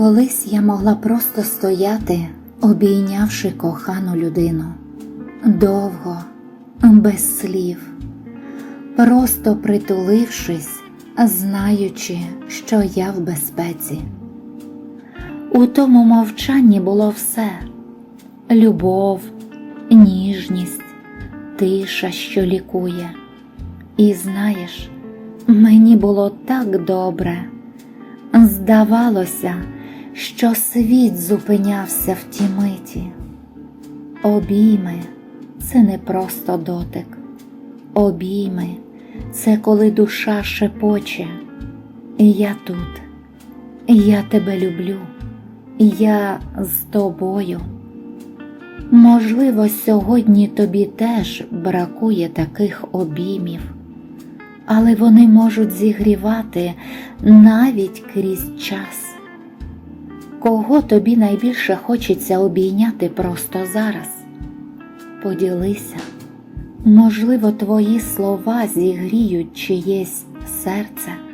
Колись я могла просто стояти, обійнявши кохану людину, довго, без слів, просто притулившись, знаючи, що я в безпеці. У тому мовчанні було все любов, ніжність, тиша, що лікує. І знаєш, мені було так добре. Здавалося, що світ зупинявся в тій миті. Обійми це не просто дотик. Обійми це коли душа шепоче. Я тут, я тебе люблю, я з тобою. Можливо, сьогодні тобі теж бракує таких обіймів, але вони можуть зігрівати навіть крізь час. Кого тобі найбільше хочеться обійняти просто зараз? Поділися, можливо, твої слова зігріють чиєсь серце.